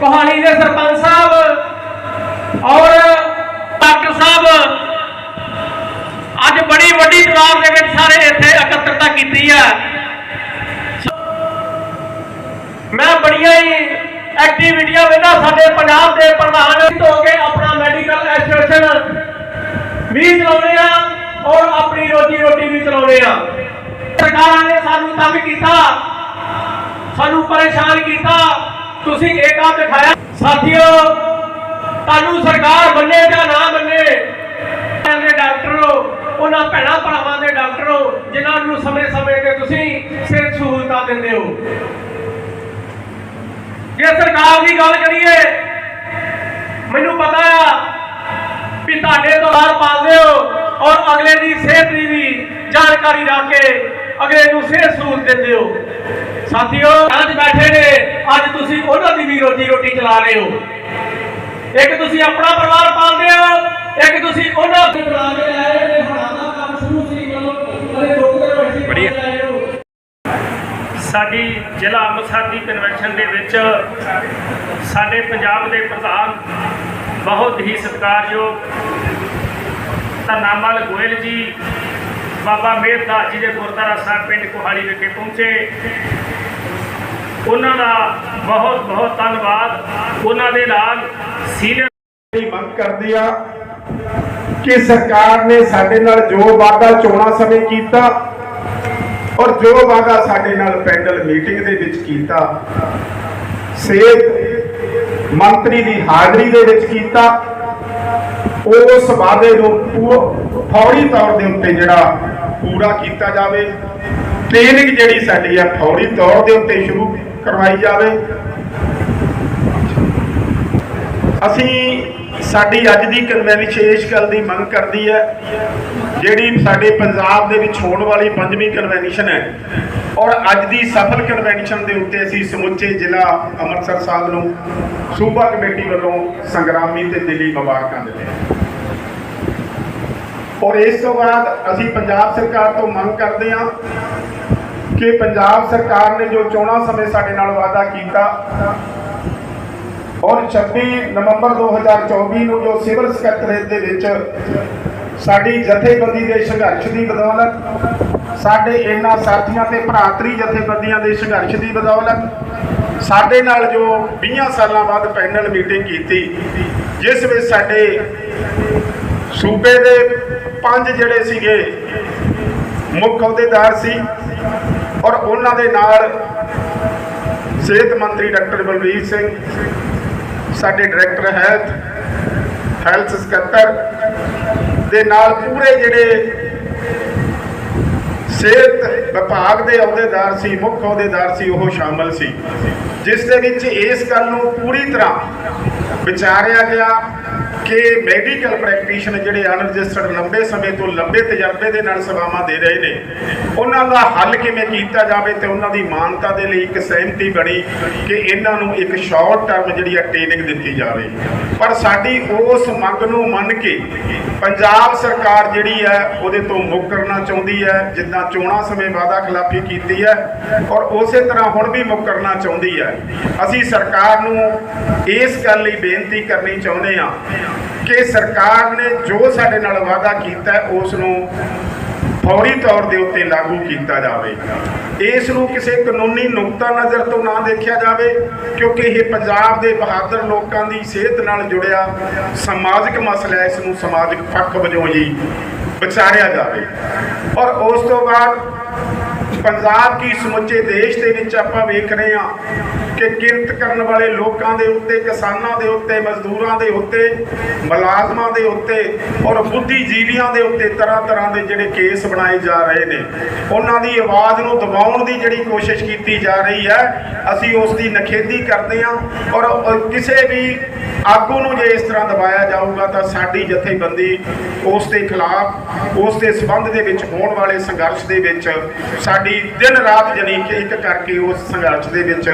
ਕੋਹਾਲੀ ਦੇ ਸਰਪੰਚ ਸਾਹਿਬ ਔਰ ਡਾਕਟਰ ਸਾਹਿਬ, ਅੱਜ ਬੜੀ ਵੱਡੀ ਤਾਦਾਦ ਦੇ ਵਿੱਚ ਸਾਰੇ ਇੱਥੇ ਇਕੱਤਰਤਾ ਕੀਤੀ ਹੈ। ਮੈਂ ਬੜੀਆਂ ਹੀ ਐਕਟੀਵਿਟੀਆਂ ਵੇਖਦਾ ਸਾਡੇ ਪੰਜਾਬ ਦੇ ਪ੍ਰਧਾਨ ਹੋ ਕੇ ਆਪਣਾ ਮੈਡੀਕਲ ਐਸੋਸੀਏਸ਼ਨ ਵੀ ਚਲਾਉਂਦੇ ਆ ਔਰ ਆਪਣੀ ਰੋਜੀ ਰੋਟੀ ਵੀ ਚਲਾਉਂਦੇ ਆ। ਸਰਕਾਰਾਂ ਨੇ ਸਾਨੂੰ ਤੰਗ ਕੀਤਾ, ਸਾਨੂੰ ਪਰੇਸ਼ਾਨ ਕੀਤਾ। ਤੁਸੀਂ ਏਕਾ ਦਿਖਾਇਆ। ਸਾਥੀਓ, ਤੁਹਾਨੂੰ ਸਰਕਾਰ ਮੰਨੇ ਜਾਂ ਨਾ ਮੰਨੇ ਦੇ ਡਾਕਟਰੋ, ਉਹਨਾਂ ਭੈਣਾਂ ਭਰਾਵਾਂ ਦੇ ਡਾਕਟਰੋ, ਜਿਨ੍ਹਾਂ ਨੂੰ ਸਮੇਂ-ਸਮੇਂ ਤੇ ਤੁਸੀਂ ਸਿਹਤ ਸਹੂਲਤਾਂ ਦਿੰਦੇ ਹੋ। ਜੇ ਸਰਕਾਰ ਦੀ ਗੱਲ ਕਰੀਏ, ਮੈਨੂੰ ਪਤਾ ਆ ਵੀ ਤੁਹਾਡੇ ਤੋਂ ਬਾਹਰ ਪਾਲਦੇ ਹੋ ਔਰ ਅਗਲੇ ਦੀ ਸਿਹਤ ਦੀ ਵੀ। ਜਾਣਕਾਰੀ ਰੱਖ ਕੇ ਅਗਲੇ ਨੂੰ ਸਿਹਤ ਸਹੂਲਤ ਦਿੰਦੇ ਹੋ। ਸਾਥੀਓ ਅੱਜ ਬੈਠੇ ਨੇ ਅੱਜ ਤੁਸੀਂ ਉਹਨਾਂ ਦੀ ਵੀ ਰੋਜੀ ਰੋਟੀ ਚਲਾ ਰਹੇ ਹੋ। ਇੱਕ ਤੁਸੀਂ ਆਪਣਾ ਪਰਿਵਾਰ ਪਾਲਦੇ ਹੋ ਇੱਕ ਤੁਸੀਂ ਉਹਨਾਂ ਨੂੰ ਚਲਾ ਕੇ ਆਏ ਨੇ ਦਾ ਕੰਮ ਸ਼ੁਰੂ ਸੀ ਅਰੇ ਦੇ ਬੜੀਆ। ਸਾਡੀ ਜ਼ਿਲ੍ਹਾ ਅੰਮ੍ਰਿਤਸਰ ਦੀ ਕਨਵੈਨਸ਼ਨ ਦੇ ਵਿੱਚ ਸਾਡੇ ਪੰਜਾਬ ਦੇ ਪ੍ਰਧਾਨ ਬਹੁਤ ਹੀ ਸਤਿਕਾਰਯੋਗ ਧੰਨਾਮਲ ਗੋਇਲ ਜੀ ਬਾਬਾ ਮੇਹਰਦਾਸ ਜੀ ਦੇ ਗੁਰਦੁਆਰਾ ਸਾਹਿਬ ਪਿੰਡ ਕੋਹਾਲੀ ਵਿਖੇ ਪਹੁੰਚੇ। ਉਹਨਾਂ ਦਾ ਬਹੁਤ ਬਹੁਤ ਧੰਨਵਾਦ। ਉਹਨਾਂ ਦੇ ਨਾਲ ਸੀਨੀਅਰ ਦੀ ਮੰਗ ਕਰਦੇ ਆ ਕਿ ਸਰਕਾਰ ਨੇ ਸਾਡੇ ਨਾਲ ਜੋ ਵਾਅਦਾ ਚੋਣਾਂ ਸਮੇਂ ਕੀਤਾ ਔਰ ਜੋ ਵਾਅਦਾ ਸਾਡੇ ਨਾਲ ਪੈਨਲ ਮੀਟਿੰਗ ਦੇ ਵਿੱਚ ਕੀਤਾ ਸਿਹਤ ਮੰਤਰੀ ਦੀ ਹਾਜ਼ਰੀ ਦੇ ਵਿੱਚ ਕੀਤਾ ਉਸ ਵਾਅਦੇ ਨੂੰ ਪੂ- ਫੌਰੀ ਤੌਰ ਦੇ ਉੱਤੇ ਜਿਹੜਾ ਪੂਰਾ ਕੀਤਾ ਜਾਵੇ। ਟ੍ਰੇਨਿੰਗ ਜਿਹੜੀ ਸਾਡੀ ਹੈ ਫੌਰੀ ਤੌਰ ਦੇ ਉੱਤੇ ਸ਼ੁਰੂ ਕਰਵਾਈ ਜਾਵੇ। ਅਸੀਂ ਸਾਡੀ ਅੱਜ ਦੀ ਕਨਵੈਨਸ਼ਨ ਵਿਸ਼ੇਸ਼ ਗੱਲ ਦੀ ਮੰਗ ਕਰਦੀ ਹੈ, ਜਿਹੜੀ ਸਾਡੇ ਪੰਜਾਬ ਦੇ ਵਿੱਚ ਹੋਣ ਵਾਲੀ ਪੰਜਵੀਂ ਕਨਵੈਨਸ਼ਨ ਹੈ। ਔਰ ਅੱਜ ਦੀ ਸਫਲ ਕਨਵੈਨਸ਼ਨ ਦੇ ਉੱਤੇ ਅਸੀਂ ਸਮੁੱਚੇ ਜ਼ਿਲ੍ਹਾ ਅੰਮ੍ਰਿਤਸਰ ਸਾਹਿਬ ਨੂੰ ਸੂਬਾ ਕਮੇਟੀ ਵੱਲੋਂ ਸੰਗਰਾਮੀ ਤੇ ਦਿੱਲੀ ਮੁਬਾਰਕਾਂ ਦਿੰਦੇ ਹਾਂ। ਔਰ ਇਸ ਤੋਂ ਬਾਅਦ ਅਸੀਂ ਪੰਜਾਬ ਸਰਕਾਰ ਤੋਂ ਮੰਗ ਕਰਦੇ ਹਾਂ ਕਿ ਪੰਜਾਬ ਸਰਕਾਰ ਨੇ ਜੋ ਚੋਣਾਂ ਸਮੇਂ ਸਾਡੇ ਨਾਲ ਵਾਅਦਾ ਕੀਤਾ ਔਰ 26 ਨਵੰਬਰ 2024 ਨੂੰ ਜੋ ਸਿਵਲ ਸਕੱਤਰੇਤ ਦੇ ਵਿੱਚ ਸਾਡੀ ਜਥੇਬੰਦੀ ਦੇ ਸੰਘਰਸ਼ ਦੀ ਬਦੌਲਤ, ਸਾਡੇ ਇਹਨਾਂ ਸਾਥੀਆਂ ਤੇ ਭਰਾਤਰੀ ਜਥੇਬੰਦੀਆਂ ਦੇ ਸੰਘਰਸ਼ ਦੀ ਬਦੌਲਤ, ਸਾਡੇ ਨਾਲ ਜੋ 20 ਸਾਲਾਂ ਬਾਅਦ ਪੈਨਲ ਮੀਟਿੰਗ ਕੀਤੀ, ਜਿਸ ਵਿੱਚ ਸਾਡੇ ਸੂਬੇ ਦੇ ਪੰਜ ਜਿਹੜੇ ਸੀਗੇ, ਮੁੱਖ ਅਹੁਦੇਦਾਰ ਸੀ ਔਰ ਉਹਨਾਂ ਦੇ ਨਾਲ ਸਿਹਤ ਮੰਤਰੀ ਡਾਕਟਰ ਬਲਬੀਰ ਸਿੰਘ, ਸਾਡੇ ਡਾਇਰੈਕਟਰ ਹੈਲਥ ਹੈਲਥ ਸਕੱਤਰ ਦੇ ਨਾਲ ਪੂਰੇ ਜਿਹੜੇ ਸਿਹਤ ਵਿਭਾਗ ਦੇ ਅਹੁਦੇਦਾਰ ਸੀ, ਮੁੱਖ ਅਹੁਦੇਦਾਰ ਸੀ, ਉਹ ਸ਼ਾਮਲ ਸੀ। ਜਿਸ ਦੇ ਵਿੱਚ ਇਸ ਗੱਲ ਨੂੰ ਪੂਰੀ ਤਰ੍ਹਾਂ ਵਿਚਾਰਿਆ ਗਿਆ ਕਿ ਮੈਡੀਕਲ ਪ੍ਰੈਕਟੀਸ਼ਨਰ ਜਿਹੜੇ ਅਨਰਜਿਸਟਰਡ ਲੰਬੇ ਸਮੇਂ ਤੋਂ ਲੰਬੇ ਤਜਰਬੇ ਦੇ ਨਾਲ ਸੇਵਾਵਾਂ ਦੇ ਰਹੇ ਨੇ, ਉਹਨਾਂ ਦਾ ਹੱਲ ਕਿਵੇਂ ਕੀਤਾ ਜਾਵੇ ਤੇ ਉਹਨਾਂ ਦੀ ਮਾਨਤਾ ਦੇ ਲਈ ਇੱਕ ਸਹਿਮਤੀ ਬਣੀ ਕਿ ਇਹਨਾਂ ਨੂੰ ਇੱਕ ਸ਼ਾਰਟ ਟਰਮ ਜਿਹੜੀ ਆ ਟ੍ਰੇਨਿੰਗ ਦਿੱਤੀ ਜਾਵੇ। ਪਰ ਸਾਡੀ ਉਸ ਮੰਗ ਨੂੰ ਮੰਨ ਕੇ ਪੰਜਾਬ ਸਰਕਾਰ ਜਿਹੜੀ ਹੈ ਉਹਦੇ ਤੋਂ ਮੁੱਕਰਨਾ ਚਾਹੁੰਦੀ ਹੈ ਜਿੱਦਾਂ ਚੋਣਾਂ ਸਮੇਂ ਵਾਅਦਾ ਖਿਲਾਫੀ ਕੀਤੀ ਹੈ ਔਰ ਉਸੇ ਤਰ੍ਹਾਂ ਹੁਣ ਵੀ ਮੁੱਕਰਨਾ ਚਾਹੁੰਦੀ ਹੈ ਅਸੀਂ ਸਰਕਾਰ ਨੂੰ ਇਸ ਗੱਲ ਲਈ ਬੇਨਤੀ ਕਰਨੀ ਚਾਹੁੰਦੇ ਹਾਂ ਕਿ ਸਰਕਾਰ ਨੇ ਜੋ ਸਾਡੇ ਨਾਲ ਵਾਅਦਾ ਕੀਤਾ ਉਸ ਨੂੰ ਫੌਰੀ ਤੌਰ ਦੇ ਉੱਤੇ ਲਾਗੂ ਕੀਤਾ ਜਾਵੇ। ਇਸ ਨੂੰ ਕਿਸੇ ਕਾਨੂੰਨੀ ਨੁਕਤਾ ਨਜ਼ਰ ਤੋਂ ਨਾ ਦੇਖਿਆ ਜਾਵੇ, ਕਿਉਂਕਿ ਇਹ ਪੰਜਾਬ ਦੇ ਬਹਾਦਰ ਲੋਕਾਂ ਦੀ ਸਿਹਤ ਨਾਲ ਜੁੜਿਆ ਸਮਾਜਿਕ ਮਸਲਾ ਹੈ, ਇਸ ਨੂੰ ਸਮਾਜਿਕ ਪੱਖ ਵਜੋਂ ਹੀ ਵਿਚਾਰਿਆ ਜਾਵੇ। ਔਰ ਉਸ ਤੋਂ ਬਾਅਦ ਪੰਜਾਬ ਕੀ ਸਮੁੱਚੇ ਦੇਸ਼ ਦੇ ਵਿੱਚ ਆਪਾਂ ਵੇਖ ਰਹੇ ਹਾਂ ਕਿ ਕਿਰਤ ਕਰਨ ਵਾਲੇ ਲੋਕਾਂ ਦੇ ਉੱਤੇ, ਕਿਸਾਨਾਂ ਦੇ ਉੱਤੇ, ਮਜ਼ਦੂਰਾਂ ਦੇ ਉੱਤੇ, ਮੁਲਾਜ਼ਮਾਂ ਦੇ ਉੱਤੇ ਔਰ ਬੁੱਧੀਜੀਵੀਆਂ ਦੇ ਉੱਤੇ ਤਰ੍ਹਾਂ ਤਰ੍ਹਾਂ ਦੇ ਜਿਹੜੇ ਕੇਸ ਬਣਾਏ ਜਾ ਰਹੇ ਨੇ। ਉਹਨਾਂ ਦੀ ਆਵਾਜ਼ ਨੂੰ ਦਬਾਉਣ ਦੀ ਜਿਹੜੀ ਕੋਸ਼ਿਸ਼ ਕੀਤੀ ਜਾ ਰਹੀ ਹੈ, ਅਸੀਂ ਉਸ ਦੀ ਨਖੇਦੀ ਕਰਦੇ ਹਾਂ ਔਰ ਔਰ ਕਿਸੇ ਵੀ ਆਗੂ ਨੂੰ ਜੇ ਇਸ ਤਰ੍ਹਾਂ ਦਬਾਇਆ ਜਾਊਗਾ ਤਾਂ ਸਾਡੀ ਜਥੇਬੰਦੀ ਉਸ ਦੇ ਖਿਲਾਫ, ਉਸ ਦੇ ਸਬੰਧ ਦੇ ਵਿੱਚ ਹੋਣ ਵਾਲੇ ਸੰਘਰਸ਼ ਦੇ ਵਿੱਚ ਸਾਡੀ ਦਿਨ ਰਾਤ ਜਣੀ ਕਿ ਇੱਕ ਕਰਕੇ ਉਸ ਸੰਘਰਸ਼ ਦੇ ਵਿੱਚ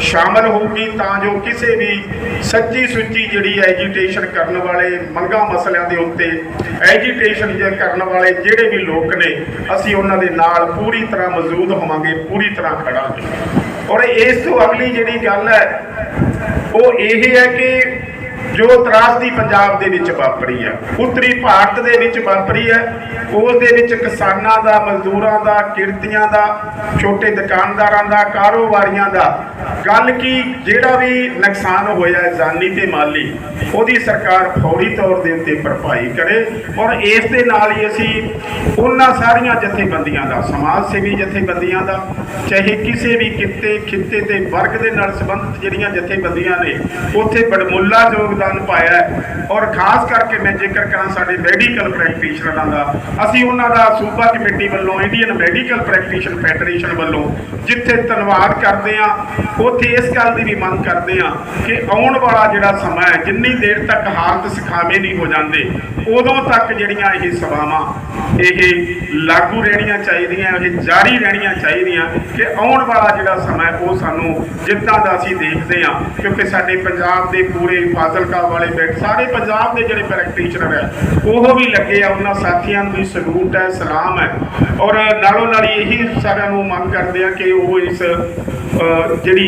ਸ਼ਾਮਲ ਹੋਊਗੀ ਤਾਂ ਜੋ ਕਿਸੇ ਵੀ ਸੱਚੀ ਸੁੱਚੀ ਜਿਹੜੀ ਐਜੀਟੇਸ਼ਨ ਕਰਨ ਵਾਲੇ ਮੰਗਾਂ ਮਸਲਿਆਂ ਦੇ ਉੱਤੇ ਐਜੀਟੇਸ਼ਨ ਕਰਨ ਵਾਲੇ ਜਿਹੜੇ ਵੀ ਲੋਕ ਨੇ, ਅਸੀਂ ਉਹਨਾਂ ਦੇ ਨਾਲ ਪੂਰੀ ਤਰ੍ਹਾਂ ਮੌਜੂਦ ਹੋਵਾਂਗੇ, ਪੂਰੀ ਤਰ੍ਹਾਂ ਖੜਾਂਗੇ। ਔਰ ਇਸ ਤੋਂ ਅਗਲੀ ਜਿਹੜੀ ਗੱਲ ਹੈ, ਉਹ ਇਹ ਹੈ ਕਿ ਜੋ ਤਰਾਸਦੀ ਪੰਜਾਬ ਦੇ ਵਿੱਚ ਵਾਪਰੀ ਹੈ ਉੱਤਰੀ ਭਾਰਤ ਦੇ ਵਿੱਚ ਵਾਪਰੀ ਹੈ ਉਸ ਦੇ ਵਿੱਚ ਕਿਸਾਨਾਂ ਦਾ, ਮਜ਼ਦੂਰਾਂ ਦਾ, ਕਿਰਤੀਆਂ ਦਾ, ਛੋਟੇ ਦੁਕਾਨਦਾਰਾਂ ਦਾ, ਕਾਰੋਬਾਰੀਆਂ ਦਾ, ਗੱਲ ਕੀ ਜਿਹੜਾ ਵੀ ਨੁਕਸਾਨ ਹੋਇਆ ਜਾਨੀ ਤੇ ਮਾਲੀ, ਉਹਦੀ ਸਰਕਾਰ ਫੌਰੀ ਤੌਰ ਦੇ ਉੱਤੇ ਭਰਪਾਈ ਕਰੇ ਔਰ ਇਸ ਦੇ ਨਾਲ ਹੀ ਅਸੀਂ ਉਹਨਾਂ ਸਾਰੀਆਂ ਜਥੇਬੰਦੀਆਂ ਦਾ, ਸਮਾਜ ਸੇਵੀ ਜਥੇਬੰਦੀਆਂ ਦਾ, ਚਾਹੇ ਕਿਸੇ ਵੀ ਕਿੱਤੇ, ਖਿੱਤੇ ਤੇ ਵਰਗ ਦੇ ਨਾਲ ਸੰਬੰਧਿਤ ਜਿਹੜੀਆਂ ਜਥੇਬੰਦੀਆਂ ਨੇ, ਉੱਥੇ ਬੜਮੁੱਲਾ ਯੋਗਦਾਨ ਪਾਇਆ ਔਰ ਖਾਸ ਕਰਕੇ ਮੈਂ ਜ਼ਿਕਰ ਕਰਾਂ ਸਾਡੇ ਮੈਡੀਕਲ ਪ੍ਰੈਕਟੀਸ਼ਨਰਾਂ ਦਾ, ਅਸੀਂ ਉਹਨਾਂ ਦਾ ਸੂਬਾ ਕਮੇਟੀ ਵੱਲੋਂ ਇੰਡੀਅਨ ਮੈਡੀਕਲ ਪ੍ਰੈਕਟੀਸ਼ਨ ਫੈਡਰੇਸ਼ਨ ਵੱਲੋਂ ਜਿੱਥੇ ਧੰਨਵਾਦ ਕਰਦੇ ਆ ਉੱਥੇ ਇਸ ਗੱਲ ਦੀ ਵੀ ਮੰਗ ਕਰਦੇ ਆ ਕਿ ਆਉਣ ਵਾਲਾ ਜਿਹੜਾ ਸਮਾਂ ਹੈ, ਜਿੰਨੀ ਦੇਰ ਤੱਕ ਹਾਲਤ ਸਿਖਾਵੇਂ ਨਹੀਂ ਹੋ ਜਾਂਦੇ, ਉਦੋਂ ਤੱਕ ਜਿਹੜੀਆਂ ਇਹ ਸਭਾਵਾਂ, ਇਹ ਲਾਗੂ ਰਹਿਣੀਆਂ ਚਾਹੀਦੀਆਂ, ਇਹ ਜਾਰੀ ਰਹਿਣੀਆਂ ਚਾਹੀਦੀਆਂ ਕਿ ਆਉਣ ਵਾਲਾ ਜਿਹੜਾ ਸਮਾਂ ਉਹ ਸਾਨੂੰ ਜਿੱਦਾਂ ਦਾ ਅਸੀਂ ਦੇਖਦੇ ਆ ਕਿਉਂਕਿ ਸਾਡੇ ਪੰਜਾਬ ਦੇ ਪੂਰੇ ਫਾਜ਼ਿਲਕਾ ਵਾਲੇ ਬੈਠ ਸਾਰੇ ਪੰਜਾਬ ਦੇ ਜਿਹੜੇ ਪ੍ਰੈਕਟੀਸ਼ਨਰ ਹੈ ਉਹ ਵੀ ਲੱਗੇ ਆ, ਉਹਨਾਂ ਸਾਥੀਆਂ ਨੂੰ ਵੀ ਸਲੂਟ ਹੈ, ਸਲਾਮ ਹੈ। ਔਰ ਨਾਲੋਂ ਨਾਲ ਹੀ ਇਹੀ ਸਾਰਿਆਂ ਨੂੰ ਮੰਗ ਕਰਦੇ ਆ ਕਿ ਉਹ ਇਸ ਜਿਹੜੀ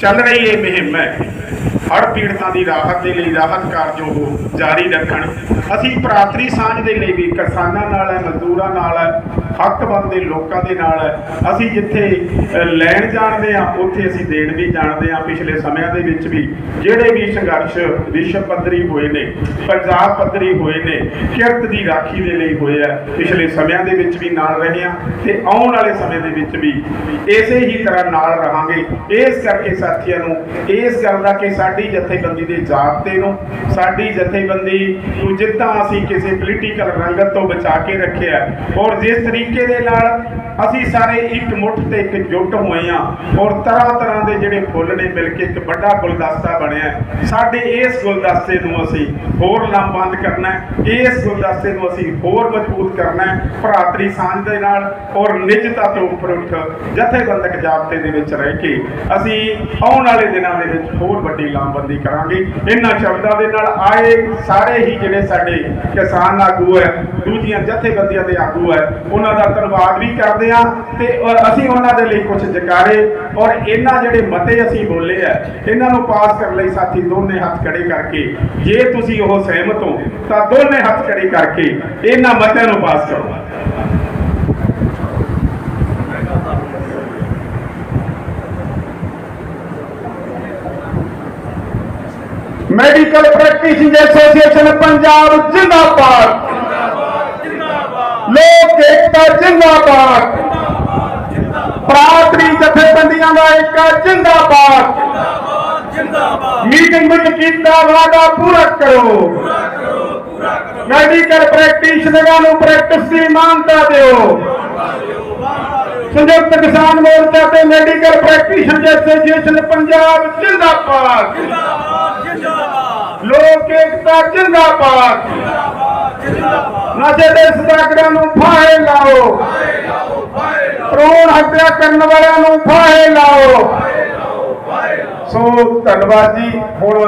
ਚੱਲ ਰਹੀ ਇਹ ਮੁਹਿੰਮ ਹੈ, ਹੜ੍ਹ ਪੀੜਤਾਂ ਦੀ ਰਾਹਤ ਦੇ ਲਈ ਰਾਹਤ ਕਾਰਜ ਉਹ ਜਾਰੀ ਰੱਖਣ। ਅਸੀਂ ਭਰਾਤਰੀ ਸਾਂਝ ਦੇ ਲਈ ਵੀ ਕਿਸਾਨਾਂ ਨਾਲ ਹੈ, ਮਜ਼ਦੂਰਾਂ ਨਾਲ ਹੈ ਹੱਕ ਬੰਦੇ ਲੋਕਾਂ ਦੇ ਨਾਲ ਅਸੀਂ ਜਿੱਥੇ ਲੈਣ ਜਾਣਦੇ ਆ ਉੱਥੇ ਅਸੀਂ ਦੇਣ ਵੀ ਜਾਣਦੇ ਆ ਪਿਛਲੇ ਸਮਿਆਂ ਦੇ ਵਿੱਚ ਵੀ। ਜਿਹੜੇ ਵੀ ਸੰਘਰਸ਼ ਵਿਸ਼ਵ ਪੱਧਰੀ ਹੋਏ ਨੇ, ਪੰਜਾਬ ਪੱਧਰੀ ਹੋਏ ਨੇ, ਕਿਰਤ ਦੀ ਰਾਖੀ ਦੇ ਲਈ ਹੋਏ ਆ, ਪਿਛਲੇ ਸਮਿਆਂ ਦੇ ਵਿੱਚ ਵੀ ਨਾਲ ਰਹੇ ਆ ਤੇ ਆਉਣ ਵਾਲੇ ਸਮੇਂ ਦੇ ਵਿੱਚ ਵੀ ਇਸੇ ਹੀ ਤਰ੍ਹਾਂ ਨਾਲ ਰਹਾਂਗੇ। ਇਸ ਕਰਕੇ ਸਾਥੀਆਂ ਨੂੰ, ਇਸ ਗੱਲ ਦਾ ਕਿ ਸਾਡੀ ਜਥੇਬੰਦੀ ਦੇ ਜਾਬਤੇ ਨੂੰ, ਸਾਡੀ ਜਥੇਬੰਦੀ ਨੂੰ ਜਿੱਦਾਂ ਅਸੀਂ ਕਿਸੇ ਪੋਲੀਟੀਕਲ ਰੰਗਤ ਤੋਂ ਬਚਾ ਕੇ ਰੱਖਿਆ, ਔਰ ਜਿਸ ਤਰੀਕੇ ਤਰੀਕੇ ਦੇ ਨਾਲ ਅਸੀਂ ਸਾਰੇ ਇੱਕ ਮੁੱਠ ਤੇ ਇੱਕ ਜੁੱਟ ਹੋਏ ਆ ਔਰ ਤਰ੍ਹਾਂ ਤਰ੍ਹਾਂ ਦੇ ਜਿਹੜੇ ਫੁੱਲ ਨੇ ਮਿਲ ਕੇ ਇੱਕ ਵੱਡਾ ਗੁਲਦਸਤਾ ਬਣਿਆ ਸਾਡੇ ਇਸ ਗੁਲਦਸਤੇ ਨੂੰ ਅਸੀਂ ਹੋਰ ਲਾਮਬੰਦ ਕਰਨਾ ਇਸ ਗੁਲਦਸਤੇ ਨੂੰ ਅਸੀਂ ਹੋਰ ਮਜ਼ਬੂਤ ਕਰਨਾ ਭਰਾਤਰੀ ਸਾਂਝ ਦੇ ਨਾਲ ਔਰ ਨਿਜਤਾ ਤੋਂ ਉੱਪਰ ਉੱਠ ਜਥੇਬੰਦਕ ਜਾਬਤੇ ਦੇ ਵਿੱਚ ਰਹਿ ਕੇ ਅਸੀਂ ਆਉਣ ਵਾਲੇ ਦਿਨਾਂ ਦੇ ਵਿੱਚ ਹੋਰ ਵੱਡੀ ਲਾਮਬੰਦੀ ਕਰਾਂਗੇ। ਇਹਨਾਂ ਸ਼ਬਦਾਂ ਦੇ ਨਾਲ ਆਏ ਸਾਰੇ ਹੀ ਜਿਹੜੇ ਸਾਡੇ ਕਿਸਾਨ ਆਗੂ ਹੈ ਦੂਜੀਆਂ ਜਥੇਬੰਦੀਆਂ ਦੇ ਆਗੂ ਹੈ। ਉਹਨਾਂ ਦਾ ਧੰਨਵਾਦ ਵੀ ਕਰਦੇ ਆ ਤੇ ਅਸੀਂ ਉਹਨਾਂ ਦੇ ਲਈ ਕੁਝ ਜਕਾਰੇ ਔਰ ਇਹਨਾਂ ਜਿਹੜੇ ਮਤੇ ਅਸੀਂ ਬੋਲੇ ਆ ਇਹਨਾਂ ਨੂੰ ਪਾਸ ਕਰਨ ਲਈ ਸਾਥੀ ਦੋਨੇ ਹੱਥ ਖੜੇ ਕਰਕੇ, ਜੇ ਤੁਸੀਂ ਉਹ ਸਹਿਮਤ ਹੋ, ਤਾਂ ਦੋਨੇ ਹੱਥ ਖੜੇ ਕਰਕੇ ਇਹਨਾਂ ਮਤਿਆਂ ਨੂੰ ਪਾਸ ਕਰੋ। ਮੈਡੀਕਲ ਪ੍ਰੈਕਟੀਸ਼ਨਰ ਐਸੋਸੀਏਸ਼ਨ ਪੰਜਾਬ ਜਿੰਦਾਬਾਦ। ਲੋਕ ਏਕਤਾ ਜਿੰਦਾਬਾਦ। ਪ੍ਰਾਤਰੀ ਜਥੇਬੰਦੀਆਂ ਦਾ ਏਕਾ ਜਿੰਦਾਬਾਦ। ਮੀਟਿੰਗ ਵਿੱਚ ਕੀਤਾ ਵਾਅਦਾ ਪੂਰਾ ਕਰੋ। ਮੈਡੀਕਲ ਪ੍ਰੈਕਟੀਸ਼ਨਰਾਂ ਨੂੰ ਪ੍ਰੈਕਟਿਸ ਦੀ ਮਾਨਤਾ ਦਿਓ। ਸੰਯੁਕਤ ਕਿਸਾਨ ਮੋਰਚਾ ਤੇ ਮੈਡੀਕਲ ਪ੍ਰੈਕਟੀਸ਼ਨਰ ਐਸੋਸੀਏਸ਼ਨ ਪੰਜਾਬ ਜਿੰਦਾਬਾਦ। ਲੋਕ ਏਕਤਾ ਜਿੰਦਾਬਾਦ। ਨਸ਼ੇ ਦੇ ਸਦਾਗਰਾਂ ਨੂੰ ਫਾਹੇ ਲਾਓ। ਭਰੂਣ ਹੱਤਿਆ ਕਰਨ ਵਾਲਿਆਂ ਨੂੰ ਫਾਹੇ ਲਾਓ। ਸੋ ਧੰਨਵਾਦ ਜੀ। ਹੁਣ